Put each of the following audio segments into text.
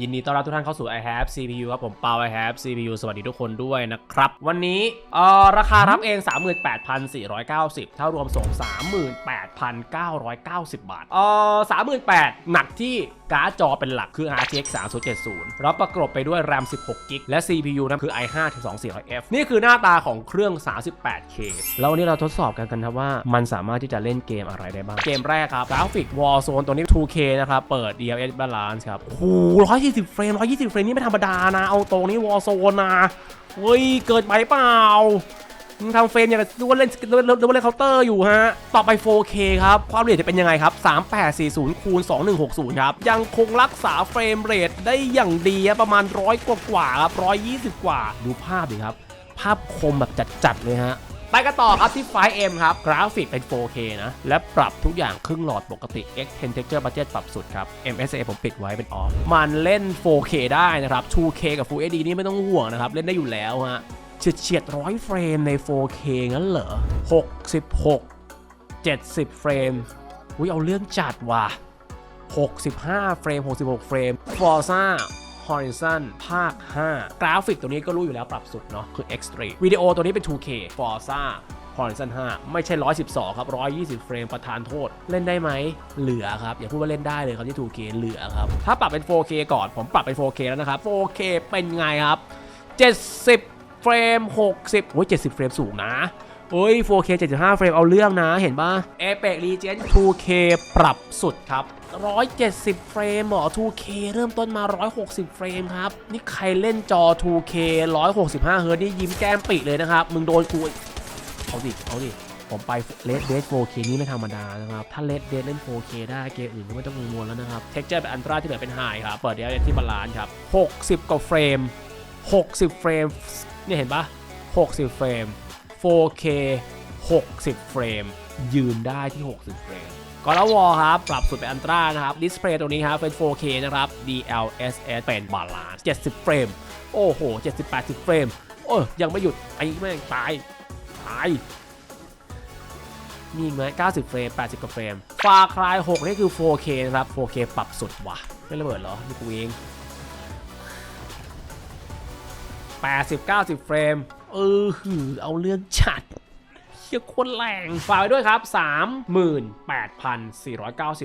ยินดีต้อนรับทุกท่านเข้าสู่ i have CPU ครับผมเปา i have CPU สวัสดีทุกคนด้วยนะครับ วันนี้เอ่อราคารับเอง 38,490 ถ้ารวมส่ง 38,990 บาทเอ่อ38,000 หนักที่การ์ดจอเป็นหลักคือ RTX 3070 แล้วประกอบไปด้วย RAM 16 g b และ CPU นะคือ i5 12400F นี่คือหน้าตาของเครื่อง 38K แล้ววันนี้เราทดสอบกันกันครับว่ามันสามารถที่จะเล่นเกมอะไรได้บ้าง เกมแรกครับกราฟิก Warzone ตัวนี้ 2K นะครับ เปิด DLSS Balance ครับโอ้โห120 เฟรม 120 เฟรมนี่ไม่ธรรมดานะ เอาตรงนี้ Warzone นะเฮ้ย เกิดไปเปล่าทำเฟรมอย่างกับนึกว่าเล่นนึกว่าเล่นนึกว่าเล่นเคาน์เตอร์อยู่ฮะ ต่อไป 4K ครับ ความละเอียดจะเป็นยังไงครับ 3840คูณ2160 ครับ ยังคงรักษาเฟรมเรทได้อย่างดีประมาณร้อยกว่ากว่าครับ120 กว่า ดูภาพดิครับ ภาพคมแบบจัดๆเลยฮะ ไปกันต่อครับที่ 5M ครับ กราฟิกเป็น 4K นะ และปรับทุกอย่างครึ่งหลอดปกติ X10 Texture Budget ปรับสุดครับ MSA ผมปิดไว้เป็นออฟ มันเล่น 4K ได้นะครับ 2K กับ Full HD นี่ไม่ต้องห่วงนะครับ เล่นได้อยู่แล้วฮะเฉียดเฉียดร้อยเฟรมใน 4K งั้นเหรอ 66 70 เฟรม อุ้ยเอาเรื่องจัดว่ะ65 เฟรม 66 เฟรม Forza Horizon ภาค 5 กราฟิกตัวนี้ก็รู้อยู่แล้วปรับสุดเนาะคือ Extreme วิดีโอตัวนี้เป็น 2K Forza Horizon 5 ไม่ใช่ 112 ครับ 120 เฟรมประธานโทษ เล่นได้ไหม เหลือครับ อย่าพูดว่าเล่นได้เลยครับที่ 2K เหลือครับ ถ้าปรับเป็น 4K ก่อน ผมปรับเป็น 4K แล้วนะครับ 4K เป็นไงครับ 70 เฟรม 60โอ้ย70 เฟรมสูงนะ เฮ้ย 4K 75 เฟรมเอาเรื่องนะ เห็นปะ Apex Legends 2K ปรับสุดครับ 170 เฟรมเหรอ 2K เริ่มต้นมา 160 เฟรมครับ นี่ใครเล่นจอ 2K 165 เฮิร์ตซ์นี่ยิ้มแก้มปิเลยนะครับ มึงโดนกูอีกเอาดิ เอาดิ ผมไป Red Dead 4K นี่ไม่ธรรมดานะครับ ถ้า Red Dead เล่น 4K ได้เกมอื่นก็ไม่ต้องกังวลแล้วนะครับ Texture เป็นอันตราที่เหลือเป็น High ครับ เปิดเดียวที่บาลานซ์ครับ 60 กว่าเฟรม 60 เฟรม เนี่ยเห็นปะ60 เฟรม 4K 60 เฟรม ยืนได้ที่ 60 เฟรมกอลวอครับ ปรับสุดเป็นอันตรานะครับ ดิสเพลย์ตัวนี้ครับเป็น 4K นะครับ DLSS เป็นบาลานซ์70 เฟรม โอ้โห 70-80 เฟรม โอ้ยยังไม่หยุดไอ้แม่งตาย ตาย มีอีกไหม90 เฟรม 80 กว่าเฟรมฟาคลาย6นี่คือ 4K นะครับ 4K ปรับสุดว่ะ ไม่ระเบิดเหรอ นี่กูเอง80 90 เฟรม เออหือเอาเรื่องจัด เฮียโคนแรงฝากไว้ด้วยครับ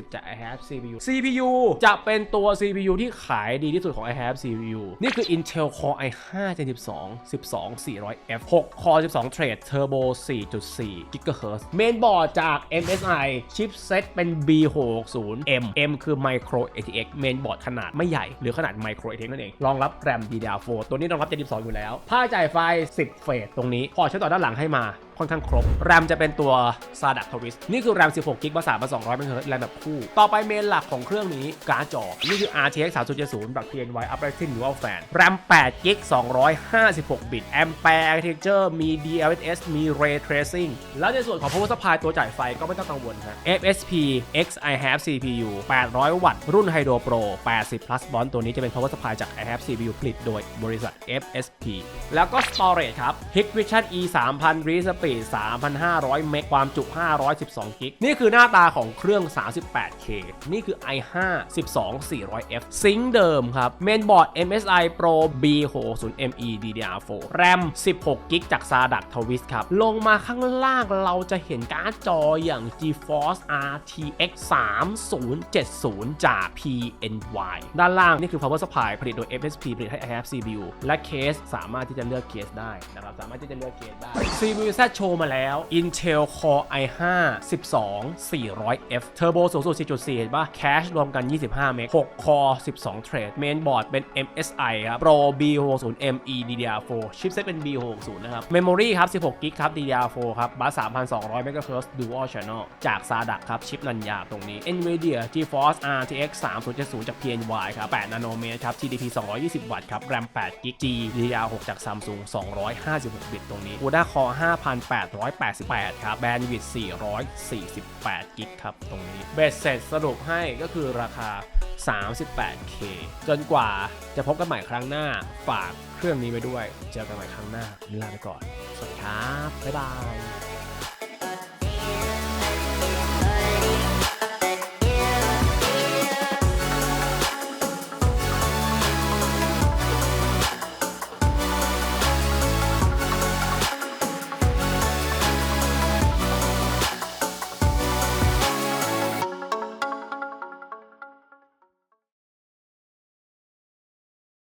38,490 จาก i have CPU CPU จะเป็นตัว CPU ที่ขายดีที่สุดของ i have CPU นี่คือ Intel Core i5 Gen 12 12 400F 6 Core 12 Thread Turbo 4.4 GHz เมนบอร์ดจาก MSI ชิปเซ็ตเป็น B660M M คือ Micro ATX เมนบอร์ดขนาดไม่ใหญ่ หรือขนาด Micro ATX นั่นเอง รองรับ RAM DDR4 ตัวนี้รองรับ Gen 12อยู่แล้ว ผ้าจ่ายไฟ 10 เฟสตรงนี้ พอใช้ต่อด้านหลังให้มา ค่อนข้างครบ แรมจะเป็นตัว s a d a t Twist นี่คือแรม 16 กิกภาษามา200เป็นแรมแบบคู่ ต่อไปเมนหลักของเครื่องนี้การ์ดจอ นี่คือ RTX 3070แบบ PNY Uprising Dual Fan แรม 8 กิก 256 บิต Ampere Architecture มี DLSS มี Ray Tracing แล้วในส่วนของ Power Supply ตัวจ่ายไฟก็ไม่ต้องกังวลครับ FSP X I have CPU 800 วัตต์ รุ่น Hydro Pro 80 plus volt ตัวนี้จะเป็น Power Supply จาก I have CPU ผลิตโดยบริษัท FSP แล้วก็ Storage ครับ Hikvision E 3000 Respeed 3,500 เมกความจุ 512 กิก นี่คือหน้าตาของเครื่อง 38K นี่คือ i5 12 400F ซิงเดิมครับ เมนบอร์ด MSI Pro B60ME DDR4 RAM 16 กิกจาก SADAT Twist ครับ ลงมาข้างล่างเราจะเห็นการ์ดจออย่าง GeForce RTX 3070 จาก PNY ด้านล่างนี่คือ Power Supply ผลิตโดย FSP ผลิตให้ I have CPU และเคสสามารถที่จะเลือกเคสได้นะครับ สามารถที่จะเลือกเคสได้ CPU Z โชว์มาแล้ว Intel Core i5 12 400F Turbo สูงสุด 4.4เห็นปะ Cache รวมกัน 25 เมก6 Core 12 Thread Main Board เป็น MSI ครับ Pro B60ME DDR4 Chipset เป็น B60 นะครับ Memory ครับ 16 GB ครับ DDR4 ครับ Bus 3,200 MHz Dual Channel จาก SADA ครับ ชิปนันยาตรงนี้ Nvidia GeForce RTX 3070 จาก PNY ครับ 8 นาโนเมตรครับ TDP 220 วัตต์ครับ RAM 8 GB G DDR6 จาก Samsung 256 บิตตรงนี้ Uda Core 5,000 1,888 ครับ Bandwidth 448 กิกครับ ตรงนี้ เบสเสร็จสรุปให้ก็คือราคา 38K จนกว่าจะพบกันใหม่ครั้งหน้า ฝากเครื่องนี้ไว้ด้วย เจอกันใหม่ครั้งหน้าลาไปก่อน สวัสดีครับ บ๊ายบาย